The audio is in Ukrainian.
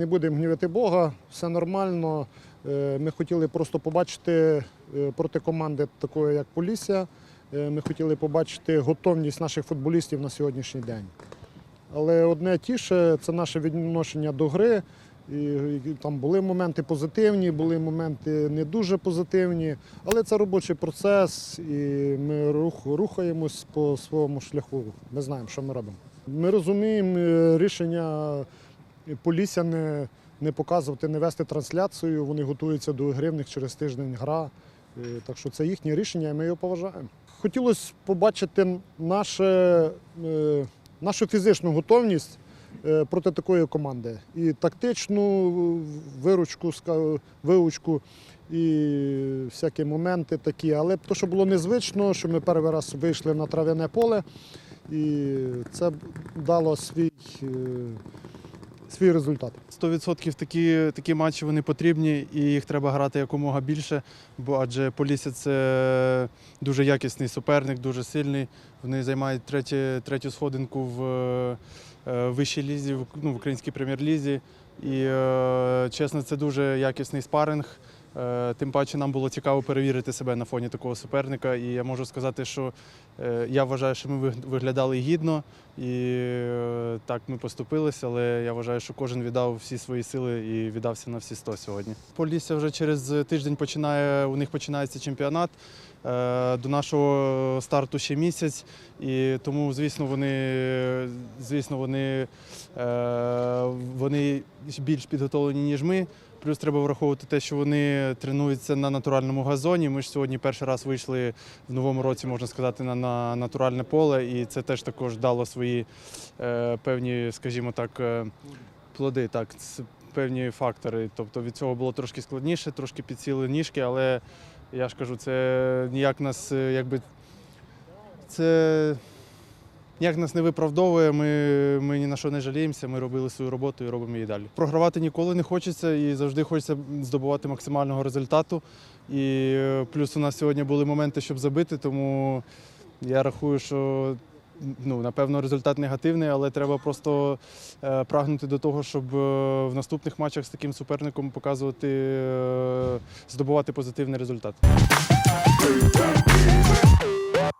не будемо гнівити Бога, все нормально. Е, Ми хотіли просто побачити е, проти команди такої, як Полісся. е, Ми хотіли побачити готовність наших футболістів на сьогоднішній день. Але одне тіше це наше відношення до гри. І, там були моменти позитивні, були моменти не дуже позитивні. Але це робочий процес, і ми рух, рухаємось по своєму шляху. Ми знаємо, що ми робимо. Ми розуміємо рішення Полісся не, не показувати, не вести трансляцію. Вони готуються до гри, в них через тиждень гра. Е, Так що це їхнє рішення, і ми його поважаємо. Хотілося побачити наше, е, нашу фізичну готовність е, проти такої команди. І тактичну виручку, виучку, і всякі моменти такі. Але то, що було незвично, що ми перший раз вийшли на трав'яне поле, і це дало свій, свій результат. 100% такі, такі матчі вони потрібні і їх треба грати якомога більше, бо адже Полісся це дуже якісний суперник, дуже сильний. Вони займають третє, третю сходинку в е, вищій лізі, в, ну, в українській прем'єр-лізі. І е, чесно, це дуже якісний спаринг. Е, Тим паче нам було цікаво перевірити себе на фоні такого суперника. І я можу сказати, що е, я вважаю, що ми виг- виглядали гідно і е, так ми поступилися, але я вважаю, що кожен віддав всі свої сили і віддався на всі 100 сьогодні. Полісся вже через тиждень починає, у них починається чемпіонат. Е, До нашого старту ще місяць, і тому, звісно, вони, звісно, вони, е, вони більш підготовлені, ніж ми. Плюс треба враховувати те, що вони тренуються на натуральному газоні. Ми ж сьогодні перший раз вийшли в новому році, можна сказати, на, на натуральне поле, і це теж також дало свої е, певні, скажімо так, плоди. Так, певні фактори. Тобто від цього було трошки складніше, трошки підсіли ніжки, але я ж кажу, це ніяк нас е, якби це. Ніяк нас не виправдовує, ми, ми ні на що не жаліємося, ми робили свою роботу і робимо її далі. Програвати ніколи не хочеться і завжди хочеться здобувати максимального результату. І е, плюс у нас сьогодні були моменти, щоб забити, тому я рахую, що ну, напевно результат негативний, але треба просто е, прагнути до того, щоб е, в наступних матчах з таким суперником показувати, е, здобувати позитивний результат.